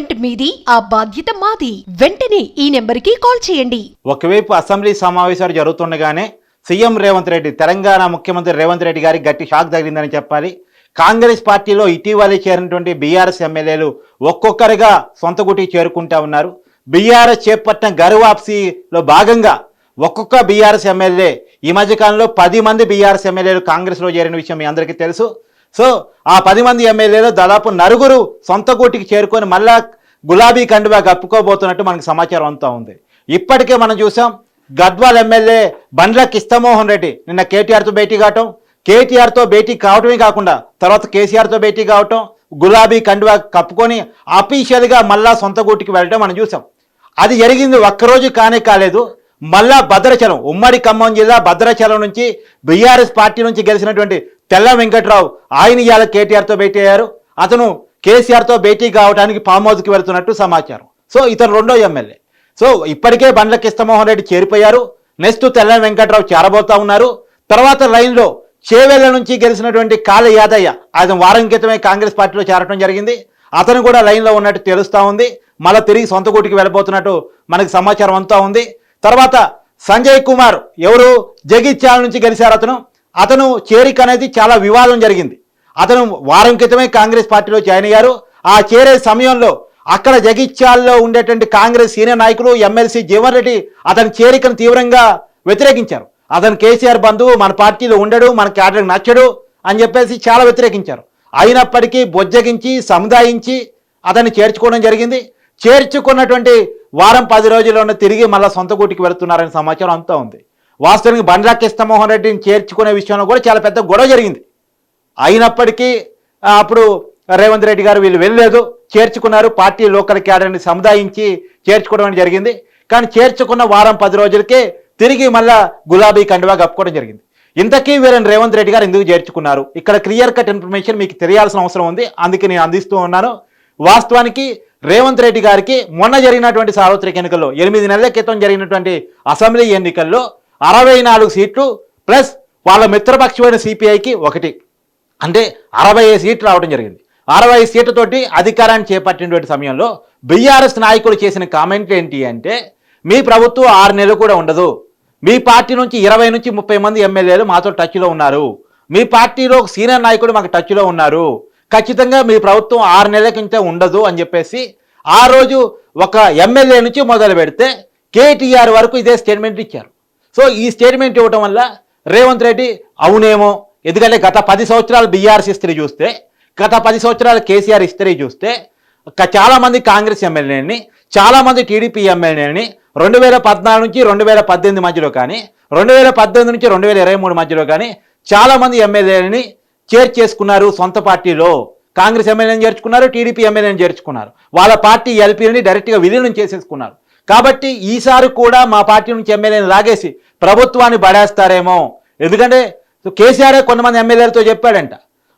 Recruitment మీది ఆ బాధ్యత మాది. వెంటనే ఈ నెంబర్కి కాల్ చేయండి. ఒకవైపు అసెంబ్లీ సమావేశాలు జరుగుతుండగానే సీఎం రేవంత్ రెడ్డి తెలంగాణ ముఖ్యమంత్రి రేవంత్ రెడ్డి గారికి గట్టి షాక్ తగిలిందని చెప్పాలి. కాంగ్రెస్ పార్టీలో ఇటీవలే చేరినటువంటి బీఆర్ఎస్ ఎమ్మెల్యేలు ఒక్కొక్కరుగా సొంత గుటి చేరుకుంటా ఉన్నారు. బీఆర్ఎస్ చేపట్టిన గరువాప్సీలో భాగంగా ఒక్కొక్క బీఆర్ఎస్ ఎమ్మెల్యే ఈ మధ్యకాలంలో పది మంది బీఆర్ఎస్ ఎమ్మెల్యేలు కాంగ్రెస్లో చేరిన విషయం మీ అందరికీ తెలుసు. సో ఆ పది మంది ఎమ్మెల్యేలో దాదాపు నలుగురు సొంత గూటికి చేరుకొని మళ్ళా గులాబీ కండువా కప్పుకోబోతున్నట్టు మనకు సమాచారం అంతా ఉంది. ఇప్పటికే మనం చూసాం గద్వాల్ ఎమ్మెల్యే బండ్ల కిష్టమోహన్ రెడ్డి నిన్న కేటీఆర్తో భేటీ కావటం కేటీఆర్తో భేటీ కావటమే కాకుండా తర్వాత కేసీఆర్తో భేటీ కావటం గులాబీ కండువా కప్పుకొని అఫీషియల్గా మళ్ళా సొంత గూటికి వెళ్ళటం మనం చూసాం. అది జరిగింది ఒక్కరోజు కానే కాలేదు. మళ్ళా భద్రాచలం ఉమ్మడి ఖమ్మం జిల్లా భద్రాచలం నుంచి బీఆర్ఎస్ పార్టీ నుంచి గెలిచినటువంటి తెల్ల వెంకట్రావు ఆయన ఇవాళ కేటీఆర్తో భేటీ అయ్యారు. అతను కేసీఆర్తో భేటీ కావడానికి ఫామ్ హౌస్కి వెళ్తున్నట్టు సమాచారం. సో ఇతను రెండో ఎమ్మెల్యే. సో ఇప్పటికే బండ్ల కృష్ణమోహన్ రెడ్డి చేరిపోయారు. నెక్స్ట్ తెల్ల వెంకట్రావు చేరబోతా ఉన్నారు. తర్వాత లైన్లో చేవేళ్ళ నుంచి గెలిచినటువంటి కాళీ యాదయ్య ఆయన వారం క్రితమే కాంగ్రెస్ పార్టీలో చేరటం జరిగింది. అతను కూడా లైన్లో ఉన్నట్టు తెలుస్తూ ఉంది. మళ్ళీ తిరిగి సొంత గూటికి వెళ్ళబోతున్నట్టు మనకి సమాచారం అంతా ఉంది. తర్వాత సంజయ్ కుమార్ ఎవరు? జగిత్యాల నుంచి గెలిచారు అతను. అతను చేరిక అనేది చాలా వివాదం జరిగింది. అతను వారం క్రితమే కాంగ్రెస్ పార్టీలో జాయిన్ అయ్యారు. ఆ చేరే సమయంలో అక్కడ జగిత్యాల్లో ఉండేటువంటి కాంగ్రెస్ సీనియర్ నాయకులు ఎమ్మెల్సీ జీవన్ రెడ్డి అతని చేరికను తీవ్రంగా వ్యతిరేకించారు. అతను కేసీఆర్ బంధువు మన పార్టీలో ఉండడు మన క్యాడర్కి నచ్చడు అని చెప్పేసి చాలా వ్యతిరేకించారు. అయినప్పటికీ బొజ్జగించి సముదాయించి అతన్ని చేర్చుకోవడం జరిగింది. చేర్చుకున్నటువంటి వారం పది రోజుల్లోనే తిరిగి మళ్ళీ సొంత గూటికి వెళుతున్నారనే సమాచారం అంతా ఉంది. వాస్తవానికి బండ్రా కృష్ణమోహన్ రెడ్డిని చేర్చుకునే విషయంలో కూడా చాలా పెద్ద గొడవ జరిగింది. అయినప్పటికీ అప్పుడు రేవంత్ రెడ్డి గారు వీళ్ళు వెళ్ళలేదు. చేర్చుకున్నారు. పార్టీ లోకల్ క్యాడర్ని సముదాయించి చేర్చుకోవడం జరిగింది. కానీ చేర్చుకున్న వారం పది రోజులకే తిరిగి మళ్ళా గులాబీ కండువా కప్పుకోవడం జరిగింది. ఇంతకీ వీరని రేవంత్ రెడ్డి గారు ఎందుకు చేర్చుకున్నారు? ఇక్కడ క్లియర్ కట్ ఇన్ఫర్మేషన్ మీకు తెలియాల్సిన అవసరం ఉంది. అందుకే నేను అందిస్తూ ఉన్నాను. వాస్తవానికి రేవంత్ రెడ్డి గారికి మొన్న జరిగినటువంటి సార్వత్రిక ఎన్నికల్లో ఎనిమిది నెలల క్రితం జరిగినటువంటి అసెంబ్లీ ఎన్నికల్లో అరవై నాలుగు సీట్లు ప్లస్ వాళ్ళ మిత్రపక్షమైన సిపిఐకి ఒకటి. అంటే అరవై సీట్లు రావడం జరిగింది. అరవై సీట్లతోటి అధికారాన్ని చేపట్టినటువంటి సమయంలో బీఆర్ఎస్ నాయకులు చేసిన కామెంట్ ఏంటి అంటే మీ ప్రభుత్వం ఆరు నెలలు కూడా ఉండదు. మీ పార్టీ నుంచి ఇరవై నుంచి ముప్పై మంది ఎమ్మెల్యేలు మాతో టచ్లో ఉన్నారు. మీ పార్టీలో ఒక సీనియర్ నాయకుడు మాకు టచ్లో ఉన్నారు. ఖచ్చితంగా మీ ప్రభుత్వం ఆరు నెలల కింద ఉండదు అని చెప్పేసి ఆ రోజు ఒక ఎమ్మెల్యే నుంచి మొదలు పెడితే కేటీఆర్ వరకు ఇదే స్టేట్మెంట్ ఇచ్చారు. సో ఈ స్టేట్మెంట్ ఇవ్వటం వల్ల రేవంత్ రెడ్డి అవునేమో. ఎందుకంటే గత పది సంవత్సరాలు బీఆర్ఎస్ హిస్టరీ చూస్తే గత పది సంవత్సరాలు కేసీఆర్ హిస్టరీ చూస్తే చాలామంది చాలా మంది కాంగ్రెస్ ఎమ్మెల్యేని చాలామంది టీడీపీ ఎమ్మెల్యేని రెండు వేల పద్నాలుగు నుంచి రెండు వేల పద్దెనిమిది మధ్యలో కానీ రెండు వేల పద్దెనిమిది నుంచి రెండు వేల ఇరవై మూడు మధ్యలో కానీ చాలా మంది ఎమ్మెల్యేలని చేర్చేసుకున్నారు సొంత పార్టీలో. కాంగ్రెస్ ఎమ్మెల్యేని చేర్చుకున్నారు టీడీపీ ఎమ్మెల్యేని చేర్చుకున్నారు. వాళ్ళ పార్టీ ఎల్పీని డైరెక్ట్గా విలీనం చేసేసుకున్నారు. కాబట్టి ఈసారి కూడా మా పార్టీ నుంచి ఎమ్మెల్యేని లాగేసి ప్రభుత్వాన్ని పడేస్తారేమో. ఎందుకంటే కేసీఆరే కొంతమంది ఎమ్మెల్యేలతో చెప్పాడంట.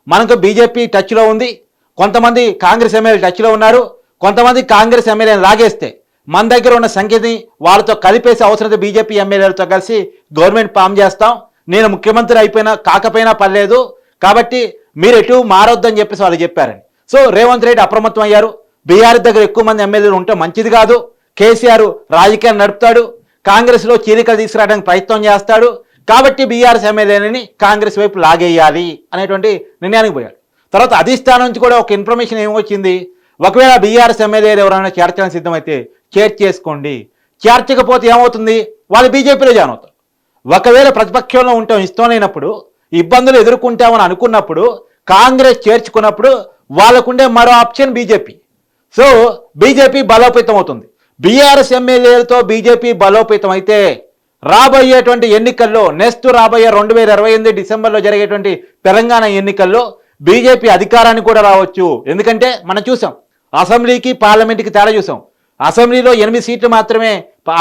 మనకు బీజేపీ టచ్లో ఉంది. కొంతమంది కాంగ్రెస్ ఎమ్మెల్యే టచ్లో ఉన్నారు. కొంతమంది కాంగ్రెస్ ఎమ్మెల్యేని లాగేస్తే మన దగ్గర ఉన్న సంఖ్యని వాళ్ళతో కలిపేసి అవసరమైతే బీజేపీ ఎమ్మెల్యేలతో కలిసి గవర్నమెంట్ ఫామ్ చేస్తాం. నేను ముఖ్యమంత్రి అయిపోయినా కాకపోయినా పర్లేదు. కాబట్టి మీరు ఎటు మారొద్దని చెప్పేసి వాళ్ళు చెప్పారని సో రేవంత్ రెడ్డి అప్రమత్తం అయ్యారు బీఆర్ దగ్గర ఎక్కువ మంది ఎమ్మెల్యేలు ఉంటే మంచిది కాదు. కేసీఆర్ రాజకీయాలు నడుపుతాడు కాంగ్రెస్లో చీలికలు తీసుకురావడానికి ప్రయత్నం చేస్తాడు కాబట్టి బీఆర్ఎస్ ఎమ్మెల్యేని కాంగ్రెస్ వైపు లాగేయాలి అనేటువంటి నిర్ణయానికి పోయాడు. తర్వాత అధిష్టానం నుంచి కూడా ఒక ఇన్ఫర్మేషన్ ఏమొచ్చింది? ఒకవేళ బీఆర్ఎస్ ఎమ్మెల్యేలు ఎవరైనా చేర్చాలని సిద్ధమైతే చేర్చేసుకోండి చేర్చకపోతే ఏమవుతుంది? వాళ్ళు బీజేపీలో జాయిన్ అవుతారు. ఒకవేళ ప్రతిపక్షంలో ఉంటాం ఇష్టం లేనప్పుడు ఇబ్బందులు ఎదుర్కొంటామని అనుకున్నప్పుడు కాంగ్రెస్ చేర్చుకున్నప్పుడు వాళ్ళకుండే మరో ఆప్షన్ బీజేపీ. సో బీజేపీ బలోపేతం అవుతుంది బీఆర్ఎస్ ఎమ్మెల్యేలతో బీజేపీ బలోపేతం అయితే రాబోయేటువంటి ఎన్నికల్లో నెక్స్ట్ రాబోయే రెండు వేల ఇరవై ఎనిమిది డిసెంబర్లో జరిగేటువంటి తెలంగాణ ఎన్నికల్లో బీజేపీ అధికారానికి కూడా రావచ్చు. ఎందుకంటే మనం చూసాం అసెంబ్లీకి పార్లమెంట్కి తేడా చూసాం. అసెంబ్లీలో ఎనిమిది సీట్లు మాత్రమే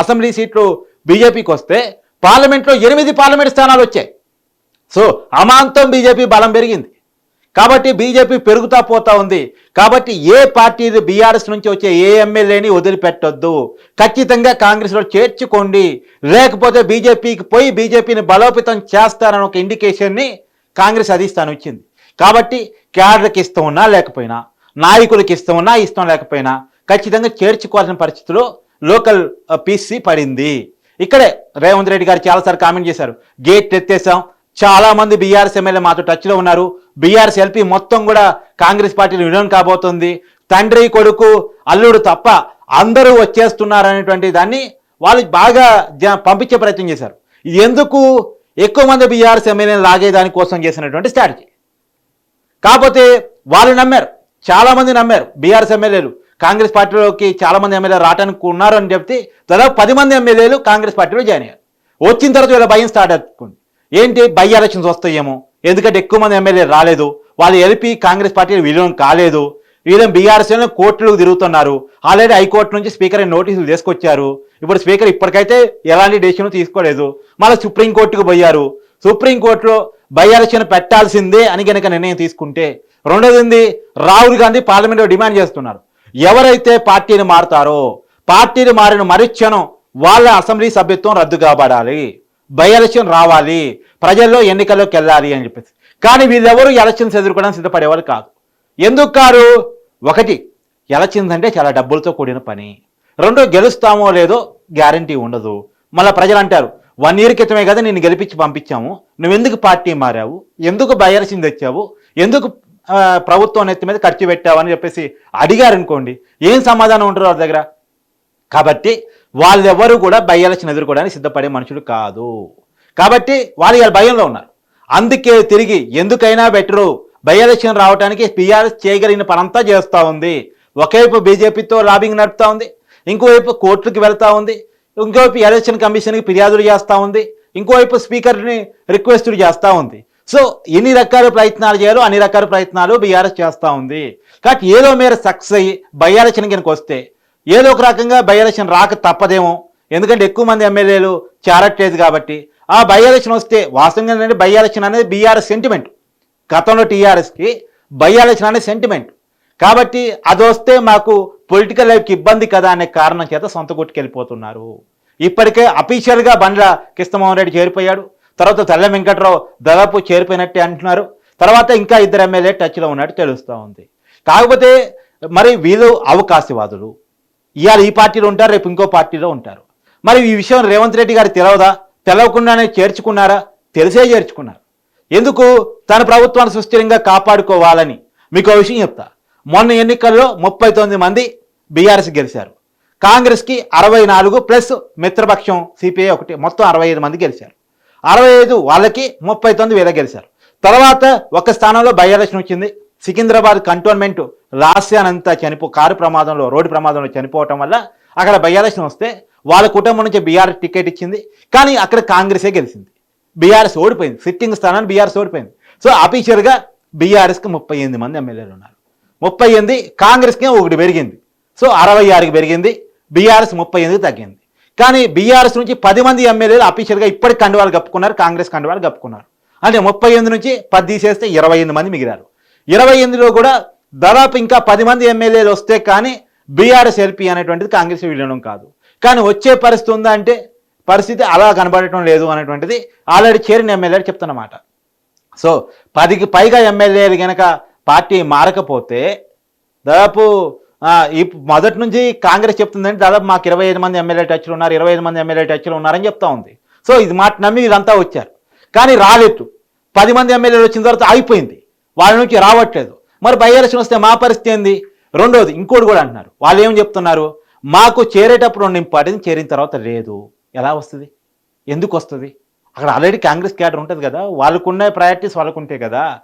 అసెంబ్లీ సీట్లు బీజేపీకి వస్తే పార్లమెంట్లో ఎనిమిది పార్లమెంట్ స్థానాలు వచ్చాయి. సో అమాంతం బీజేపీ బలం పెరిగింది. కాబట్టి బీజేపీ పెరుగుతా పోతా ఉంది. కాబట్టి ఏ పార్టీ బీఆర్ఎస్ నుంచి వచ్చే ఏ ఎమ్మెల్యేని వదిలిపెట్టొద్దు. ఖచ్చితంగా కాంగ్రెస్లో చేర్చుకోండి. లేకపోతే బీజేపీకి పోయి బీజేపీని బలోపేతం చేస్తారని ఒక ఇండికేషన్ని కాంగ్రెస్ అధిష్టానం ఇచ్చింది. కాబట్టి క్యాడర్కి ఇష్టం ఉన్నా లేకపోయినా నాయకులకి ఇష్టం ఉన్నా ఇష్టం లేకపోయినా ఖచ్చితంగా చేర్చుకోవాల్సిన పరిస్థితిలో లోకల్ పీసీ పడింది. ఇక్కడే రేవంత్ రెడ్డి గారు చాలాసార్లు కామెంట్ చేశారు. గేట్ ఎత్తేసాం చాలా మంది బీఆర్ఎస్ ఎమ్మెల్యే మాతో టచ్లో ఉన్నారు. బీఆర్ఎస్ ఎల్పీ మొత్తం కూడా కాంగ్రెస్ పార్టీలో విలీనం కాబోతుంది. తండ్రి కొడుకు అల్లుడు తప్ప అందరూ వచ్చేస్తున్నారు అనేటువంటి దాన్ని వాళ్ళు బాగా జ- పంపించే ప్రయత్నం చేశారు. ఇది ఎందుకు? ఎక్కువ మంది బీఆర్ఎస్ ఎమ్మెల్యేని లాగేదాని కోసం చేసినటువంటి స్ట్రాటజీ కాకపోతే వాళ్ళు నమ్మారు. చాలా మంది నమ్మారు బీఆర్ఎస్ ఎమ్మెల్యేలు కాంగ్రెస్ పార్టీలోకి చాలా మంది ఎమ్మెల్యేలు రావడానికి ఉన్నారు అని చెప్తే దాదాపు పది మంది ఎమ్మెల్యేలు కాంగ్రెస్ పార్టీలో జాయిన్ అయ్యారు. వచ్చిన తర్వాత వీళ్ళ భయం స్టార్ట్ అవుతుంది. ఏంటి బై ఎలక్షన్స్ వస్తాయేమో? ఎందుకంటే ఎక్కువ మంది ఎమ్మెల్యే రాలేదు. వాళ్ళు ఎల్పి కాంగ్రెస్ పార్టీ విలీనం కాలేదు. వీళ్ళని బీఆర్ఎస్ కోర్టులకు తిరుగుతున్నారు. ఆల్రెడీ హైకోర్టు నుంచి స్పీకర్ నోటీసులు తీసుకొచ్చారు. ఇప్పుడు స్పీకర్ ఇప్పటికైతే ఎలాంటి డెసిషన్ తీసుకోలేదు. మళ్ళీ సుప్రీంకోర్టుకు పోయారు. సుప్రీంకోర్టులో బై ఎలక్షన్ పెట్టాల్సిందే అని కనుక నిర్ణయం తీసుకుంటే రెండోది రాహుల్ గాంధీ పార్లమెంట్లో డిమాండ్ చేస్తున్నారు. ఎవరైతే పార్టీని మారుతారో పార్టీని మారిన మరుక్షణం వాళ్ళ అసెంబ్లీ సభ్యత్వం రద్దు కాబడాలి. బై ఎలక్షన్ రావాలి. ప్రజల్లో ఎన్నికల్లోకి వెళ్ళాలి అని చెప్పేసి. కానీ వీళ్ళెవరు ఎలక్షన్స్ ఎదుర్కోవడానికి సిద్ధపడేవారు కాదు. ఎందుకు కారు ఒకటి ఎలక్షన్స్ అంటే చాలా డబ్బులతో కూడిన పని. రెండో గెలుస్తామో లేదో గ్యారంటీ ఉండదు. మళ్ళీ ప్రజలు అంటారు వన్ ఇయర్ క్రితమే కదా నేను గెలిపించి పంపించాము. నువ్వు ఎందుకు పార్టీ మారావు? ఎందుకు బయరసింది తెచ్చావు? ఎందుకు ప్రభుత్వం నెత్తి మీద ఖర్చు పెట్టావు? అని చెప్పేసి అడిగారు అనుకోండి ఏం సమాధానం ఉంటారు వాళ్ళ దగ్గర? కాబట్టి వాళ్ళెవరూ కూడా బై ఎలక్షన్ ఎదుర్కోవడానికి సిద్ధపడే మనుషులు కాదు. కాబట్టి వాళ్ళు ఇవాళ భయంలో ఉన్నారు. అందుకే తిరిగి ఎందుకైనా బెటరు బై ఎలక్షన్ రావడానికి పిఆర్ఎస్ చేయగలిగిన పనంతా చేస్తూ ఉంది. ఒకవైపు బీజేపీతో లాబింగ్ నడుపుతా ఉంది. ఇంకోవైపు కోర్టులకు వెళ్తా ఉంది. ఇంకోవైపు ఎలక్షన్ కమిషన్కి ఫిర్యాదులు చేస్తూ ఉంది. ఇంకోవైపు స్పీకర్ని రిక్వెస్టులు చేస్తూ ఉంది. సో ఎన్ని రకాల ప్రయత్నాలు చేయాలో అన్ని రకాల ప్రయత్నాలు బీఆర్ఎస్ చేస్తూ ఉంది. కాబట్టి ఏదో మేర సక్సెస్ అయ్యి బై ఎలక్షన్ కనుక వస్తే ఏదో ఒక రకంగా బై ఎలక్షన్ రాక తప్పదేమో. ఎందుకంటే ఎక్కువ మంది ఎమ్మెల్యేలు చేరట్లేదు కాబట్టి ఆ బై ఎలక్షన్ వస్తే వాస్తవంగా ఏంటంటే బై ఎలక్షన్ అనేది బీఆర్ఎస్ సెంటిమెంట్. గతంలో టీఆర్ఎస్కి బై ఎలక్షన్ అనేది సెంటిమెంట్. కాబట్టి అది వస్తే మాకు పొలిటికల్ లైఫ్కి ఇబ్బంది కదా అనే కారణం చేత సొంత కొట్టుకెళ్ళిపోతున్నారు. ఇప్పటికే అఫీషియల్గా బండ్ల కృష్ణమోహన్ రెడ్డి చేరిపోయాడు. తర్వాత తెల్ల వెంకట్రావు దాదాపు చేరిపోయినట్టే అంటున్నారు. తర్వాత ఇంకా ఇద్దరు ఎమ్మెల్యే టచ్లో ఉన్నట్టు తెలుస్తూ ఉంది. కాకపోతే మరి వీళ్ళు అవకాశవాదులు. ఇవాళ ఈ పార్టీలో ఉంటారు రేపు ఇంకో పార్టీలో ఉంటారు. మరి ఈ విషయం రేవంత్ రెడ్డి గారు తెలవదా? తెలవకుండానే చేర్చుకున్నారా? తెలిసే చేర్చుకున్నారు. ఎందుకు? తన ప్రభుత్వాన్ని సుస్థిరంగా కాపాడుకోవాలని. మీకు ఒక విషయం చెప్తా. మొన్న ఎన్నికల్లో ముప్పై తొమ్మిది మంది బీఆర్ఎస్ గెలిచారు. కాంగ్రెస్కి అరవై నాలుగు ప్లస్ మిత్రపక్షం సిపిఐ ఒకటి మొత్తం అరవై ఐదు మంది గెలిచారు. అరవై ఐదు వాళ్ళకి ముప్పై తొమ్మిది వీళ్ళకి గెలిచారు. తర్వాత ఒక స్థానంలో బై ఎలక్షన్ వచ్చింది. సికింద్రాబాద్ కంటోన్మెంట్ లాస్యానంతా చనిపో కారు ప్రమాదంలో రోడ్డు ప్రమాదంలో చనిపోవటం వల్ల అక్కడ బై ఎలక్షన్ వస్తే వాళ్ళ కుటుంబం నుంచి బీఆర్ఎస్ టికెట్ ఇచ్చింది. కానీ అక్కడ కాంగ్రెసే గెలిచింది. బీఆర్ఎస్ ఓడిపోయింది. సిట్టింగ్ స్థానాన్ని బీఆర్ఎస్ ఓడిపోయింది. సో అఫీషియల్గా బీఆర్ఎస్కి ముప్పై ఎనిమిది మంది ఎమ్మెల్యేలు ఉన్నారు. ముప్పై ఎనిమిది కాంగ్రెస్కి ఒకటి పెరిగింది. సో అరవై ఆరుకి పెరిగింది. బీఆర్ఎస్ ముప్పై ఎనిమిది తగ్గింది. కానీ బీఆర్ఎస్ నుంచి పది మంది ఎమ్మెల్యేలు అఫీషియల్గా ఇప్పటికి కండువాలు కప్పుకున్నారు. కాంగ్రెస్ కండువాలు కప్పుకున్నారు. అంటే ముప్పై ఎనిమిది నుంచి పది తీసేస్తే ఇరవై ఎనిమిది మంది మిగిలారు. ఇరవై ఎనిమిదిలో కూడా దాదాపు ఇంకా పది మంది ఎమ్మెల్యేలు వస్తే కానీ బీఆర్ఎస్ ఎల్పీ అనేటువంటిది కాంగ్రెస్ విలీనం కాదు. కానీ వచ్చే పరిస్థితి ఉందా అంటే పరిస్థితి అలా కనబడటం లేదు అనేటువంటిది ఆల్రెడీ చేరిన ఎమ్మెల్యేలు చెప్తున్నమాట. సో పదికి పైగా ఎమ్మెల్యేలు కనుక పార్టీ మారకపోతే దాదాపు ఈ మొదటి నుంచి కాంగ్రెస్ చెప్తుందంటే దాదాపు మాకు ఇరవై ఐదు మంది ఎమ్మెల్యే టచ్లు ఉన్నారు ఇరవై ఐదు మంది ఎమ్మెల్యే టచ్లు ఉన్నారని చెప్తా ఉంది. సో ఇది మాట నమ్మి వీళ్ళంతా వచ్చారు. కానీ రాలేదు. పది మంది ఎమ్మెల్యేలు వచ్చిన తర్వాత ఆగిపోయింది వాళ్ళ నుంచి రావట్లేదు. మరి బై ఎలక్షన్ వస్తే మా పరిస్థితి ఏంది? రెండోది ఇంకోటి కూడా అంటున్నారు. వాళ్ళు ఏం చెప్తున్నారు? మాకు చేరేటప్పుడు ఉన్న ఇంపార్టెన్స్ చేరిన తర్వాత లేదు. ఎలా వస్తుంది? ఎందుకు వస్తుంది? అక్కడ ఆల్రెడీ కాంగ్రెస్ క్యాడర్ ఉంటుంది కదా. వాళ్ళకున్న ప్రయారిటీస్ వాళ్ళకు ఉంటాయి కదా.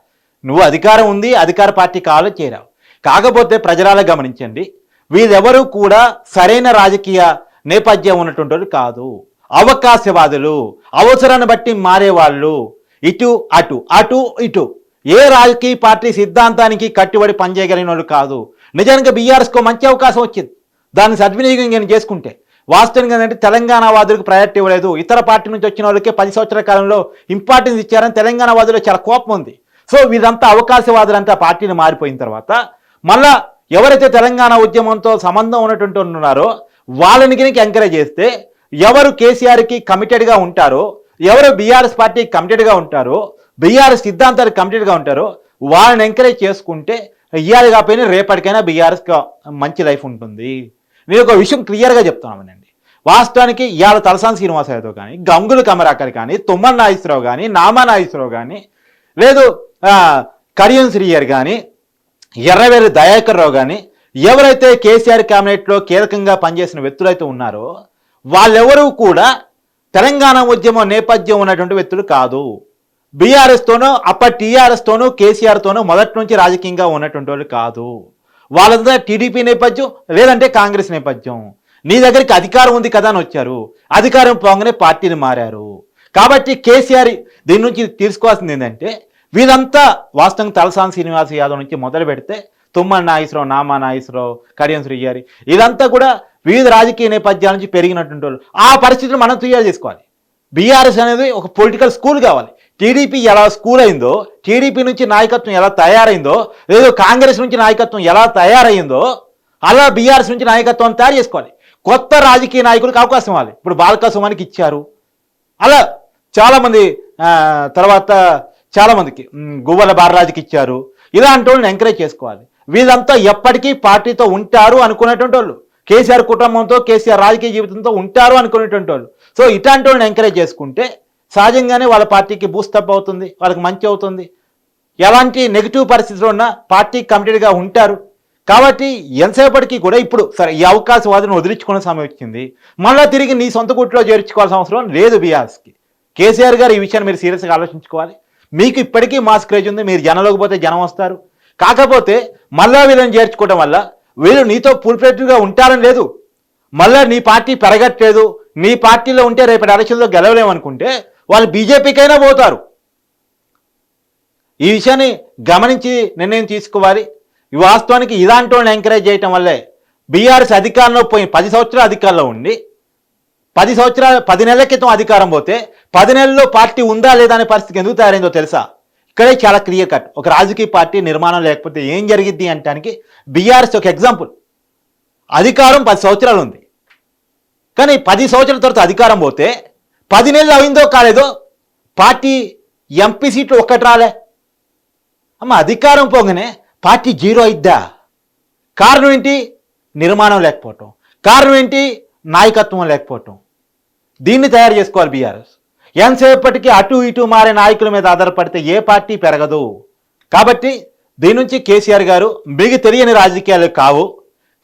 నువ్వు అధికారం ఉంది అధికార పార్టీ కావాలో చేరావు. కాకపోతే ప్రజలాల గమనించండి. వీళ్ళెవరూ కూడా సరైన రాజకీయ నేపథ్యం ఉన్నటువంటి వాళ్ళు కాదు. అవకాశవాదులు అవసరాన్ని బట్టి మారేవాళ్ళు. ఇటు అటు అటు ఇటు. ఏ రాజకీయ పార్టీ సిద్ధాంతానికి కట్టుబడి పనిచేయగలిగిన వాళ్ళు కాదు. నిజానికి బీఆర్ఎస్కో మంచి అవకాశం వచ్చింది. దాన్ని సద్వినియోగం నేను చేసుకుంటే వాస్తవంగా ఏంటంటే తెలంగాణ వాదులకు ప్రయారిటీ ఇవ్వలేదు. ఇతర పార్టీ నుంచి వచ్చిన వాళ్ళకి పది సంవత్సరాల కాలంలో ఇంపార్టెన్స్ ఇచ్చారని తెలంగాణ వాదులు చాలా కోపం ఉంది. సో వీరంతా అవకాశవాదులంతా పార్టీని మారిపోయిన తర్వాత మళ్ళా ఎవరైతే తెలంగాణ ఉద్యమంతో సంబంధం ఉన్నటువంటి ఉన్నారో వాళ్ళని కనుక ఎంకరేజ్ చేస్తే ఎవరు కేసీఆర్కి కమిటెడ్గా ఉంటారో ఎవరు బీఆర్ఎస్ పార్టీకి కమిటెడ్గా ఉంటారో బీఆర్ఎస్ సిద్ధాంతానికి కంప్లీట్గా ఉంటారో. వాళ్ళని ఎంకరేజ్ చేసుకుంటే ఇయ్యాలి కాకపోయినా రేపటికైనా బీఆర్ఎస్కి మంచి లైఫ్ ఉంటుంది. నేను ఒక విషయం క్లియర్గా చెప్తున్నామనండి వాస్తవానికి ఇవాళ తలసాని శ్రీనివాస యాదవ్ కానీ గంగుల కమరాకర్ కానీ తుమ్మల నాగేశ్వరరావు కానీ నామా నాగేశ్వరరావు కానీ లేదు కరియన్ శ్రీయర్ కానీ ఎర్రవేలి దయాకర్ రావు కానీ ఎవరైతే కేసీఆర్ క్యాబినెట్లో కీలకంగా పనిచేసిన వ్యక్తులైతే ఉన్నారో వాళ్ళెవరూ కూడా తెలంగాణ ఉద్యమం నేపథ్యం ఉన్నటువంటి వ్యక్తులు కాదు. బీఆర్ఎస్తోనో అప్పటి టీఆర్ఎస్తోనో కేసీఆర్తోనో మొదటి నుంచి రాజకీయంగా ఉన్నటువంటి వాళ్ళు కాదు. వాళ్ళంతా టీడీపీ నేపథ్యం లేదంటే కాంగ్రెస్ నేపథ్యం. నీ దగ్గరికి అధికారం ఉంది కదా అని వచ్చారు. అధికారం పోగానే పార్టీని మారారు. కాబట్టి కేసీఆర్ దీని నుంచి తీసుకోవాల్సింది ఏంటంటే వీళ్ళంతా వాస్తవంగా తలసాని శ్రీనివాస్ యాదవ్ నుంచి మొదలు పెడితే తుమ్మన్ నాగేశ్వరరావు నామా నాగేశ్వరరావు కడియం శ్రీగారి ఇదంతా కూడా వివిధ రాజకీయ నేపథ్యాల నుంచి పెరిగినటువంటి వాళ్ళు. ఆ పరిస్థితులు మనం తయారు చేసుకోవాలి. బీఆర్ఎస్ అనేది ఒక పొలిటికల్ స్కూల్ కావాలి. టీడీపీ ఎలా స్కూల్ అయిందో టీడీపీ నుంచి నాయకత్వం ఎలా తయారైందో లేదు కాంగ్రెస్ నుంచి నాయకత్వం ఎలా తయారైందో అలా బీఆర్ఎస్ నుంచి నాయకత్వం తయారు చేసుకోవాలి. కొత్త రాజకీయ నాయకులకు అవకాశం ఇవ్వాలి. ఇప్పుడు బాలకా సుమానికి ఇచ్చారు. అలా చాలామంది తర్వాత చాలామందికి గువ్వల బాలరాజుకి ఇచ్చారు. ఇలాంటి వాళ్ళని ఎంకరేజ్ చేసుకోవాలి. వీళ్ళంతా ఎప్పటికీ పార్టీతో ఉంటారు అనుకునేటువంటి వాళ్ళు. కేసీఆర్ కుటుంబంతో కేసీఆర్ రాజకీయ జీవితంతో ఉంటారు అనుకునేటువంటి వాళ్ళు. సో ఇట్లాంటి వాళ్ళని ఎంకరేజ్ చేసుకుంటే సహజంగానే వాళ్ళ పార్టీకి బూస్టప్ అవుతుంది వాళ్ళకి మంచి అవుతుంది. ఎలాంటి నెగిటివ్ పరిస్థితిలో ఉన్నా పార్టీ కమిటెడ్గా ఉంటారు. కాబట్టి ఎంతసేపటికి కూడా ఇప్పుడు సరే ఈ అవకాశవాదిని వదిలించుకునే సమయం వచ్చింది. మళ్ళీ తిరిగి నీ సొంత గుట్లో చేర్చుకోవాల్సిన అవసరం లేదు బీఆర్ఎస్కి. కేసీఆర్ గారు ఈ విషయాన్ని మీరు సీరియస్గా ఆలోచించుకోవాలి. మీకు ఇప్పటికీ మాస్ క్రేజ్ ఉంది మీరు జనంలోకి పోతే జనం వస్తారు. కాకపోతే మళ్ళా వీళ్ళని చేర్చుకోవడం వల్ల వీళ్ళు నీతో ఫుల్ఫ్లెడ్గా ఉంటారని లేదు. మళ్ళా నీ పార్టీ పెరగట్లేదు నీ పార్టీలో ఉంటే రేపటి ఎలక్షన్లో గెలవలేమనుకుంటే వాళ్ళు బీజేపీకైనా పోతారు. ఈ విషయాన్ని గమనించి నిర్ణయం తీసుకోవాలి. ఈ వాస్తవానికి ఇలాంటి వాళ్ళని ఎంకరేజ్ చేయటం వల్లే బీఆర్ఎస్ అధికారంలో పోయి పది సంవత్సరాలు అధికారంలో ఉండి పది సంవత్సరాలు పది నెలల క్రితం అధికారం పోతే పది నెలల్లో పార్టీ ఉందా లేదా అనే పరిస్థితి ఎందుకు తయారైందో తెలుసా? ఇక్కడే చాలా క్లియర్ కట్. ఒక రాజకీయ పార్టీ నిర్మాణం లేకపోతే ఏం జరిగిద్ది అంటానికి బీఆర్ఎస్ ఒక ఎగ్జాంపుల్ అధికారం పది సంవత్సరాలు ఉంది. కానీ పది సంవత్సరాల తర్వాత అధికారం పోతే పది నెలలు అయిందో కాలేదో పార్టీ ఎంపీ సీట్లు ఒక్కటి రాలే. అమ్మ అధికారం పోగానే పార్టీ జీరో అయిద్దా? కారణం ఏంటి? నిర్మాణం లేకపోవటం. కారణం ఏంటి? నాయకత్వం లేకపోవటం. దీన్ని తయారు చేసుకోవాలి బీఆర్ఎస్. ఎంతసేపటికి అటు ఇటు మారే నాయకుల మీద ఆధారపడితే ఏ పార్టీ పెరగదు? కాబట్టి దీని నుంచి కేసీఆర్ గారు మీకు తెలియని రాజకీయాలు కావు.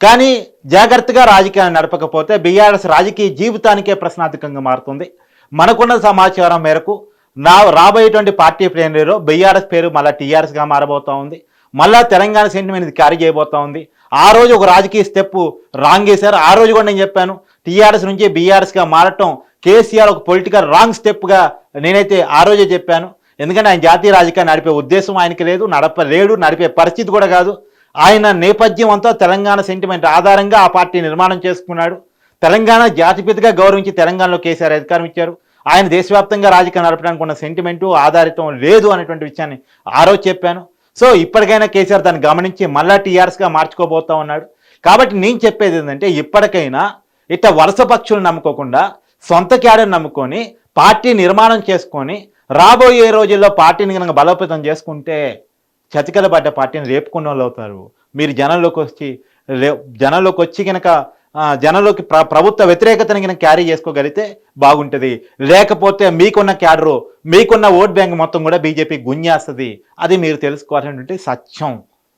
కానీ జాగ్రత్తగా రాజకీయాలు నడపకపోతే బీఆర్ఎస్ రాజకీయ జీవితానికే ప్రశ్నార్థకంగా మారుతుంది. మనకున్న సమాచారం మేరకు నా రాబోయేటువంటి పార్టీ ప్లేనరీలో బీఆర్ఎస్ పేరు మళ్ళీ టీఆర్ఎస్గా మారబోతూ ఉంది. మళ్ళా తెలంగాణ సెంటిమెంట్ ఇది క్యారీ చేయబోతూ ఉంది. ఆ రోజు ఒక రాజకీయ స్టెప్ రాంగ్ వేశారు ఆ రోజు కూడా నేను చెప్పాను టీఆర్ఎస్ నుంచి బీఆర్ఎస్గా మారటం కేసీఆర్ ఒక పొలిటికల్ రాంగ్ స్టెప్గా నేనైతే ఆ రోజే చెప్పాను. ఎందుకంటే ఆయన జాతీయ రాజకీయాన్ని నడిపే ఉద్దేశం ఆయనకి లేదు నడపలేడు నడిపే పరిస్థితి కూడా కాదు. ఆయన నేపథ్యం అంతా తెలంగాణ సెంటిమెంట్ ఆధారంగా ఆ పార్టీ నిర్మాణం చేసుకున్నాడు. తెలంగాణ జాతిపితగా గౌరవించి తెలంగాణలో కేసీఆర్ అధికారం ఇచ్చారు. ఆయన దేశవ్యాప్తంగా రాజకీయం నడపడానికి ఉన్న సెంటిమెంటు ఆధారితం లేదు అనేటువంటి విషయాన్ని ఆ చెప్పాను. సో ఇప్పటికైనా కేసీఆర్ దాన్ని గమనించి మళ్ళా టీఆర్ఎస్గా మార్చుకోబోతా ఉన్నాడు. కాబట్టి నేను చెప్పేది ఏంటంటే ఇప్పటికైనా ఇట్లా వరుస పక్షులు నమ్ముకోకుండా సొంత క్యాడర్ నమ్ముకొని పార్టీ నిర్మాణం చేసుకొని రాబోయే రోజుల్లో పార్టీని కనుక బలోపేతం చేసుకుంటే చతికల పడ్డ పార్టీని రేపుకున్న వాళ్ళు అవుతారు. మీరు జనంలోకి వచ్చి జనంలోకి వచ్చి కనుక జనంలోకి ప్ర ప్రభుత్వ వ్యతిరేకతని కనుక క్యారీ చేసుకోగలిగితే బాగుంటుంది. లేకపోతే మీకున్న క్యాడరు మీకున్న ఓట్ బ్యాంక్ మొత్తం కూడా బీజేపీ గుంజేస్తుంది. అది మీరు తెలుసుకోవాల్సినటువంటి సత్యం.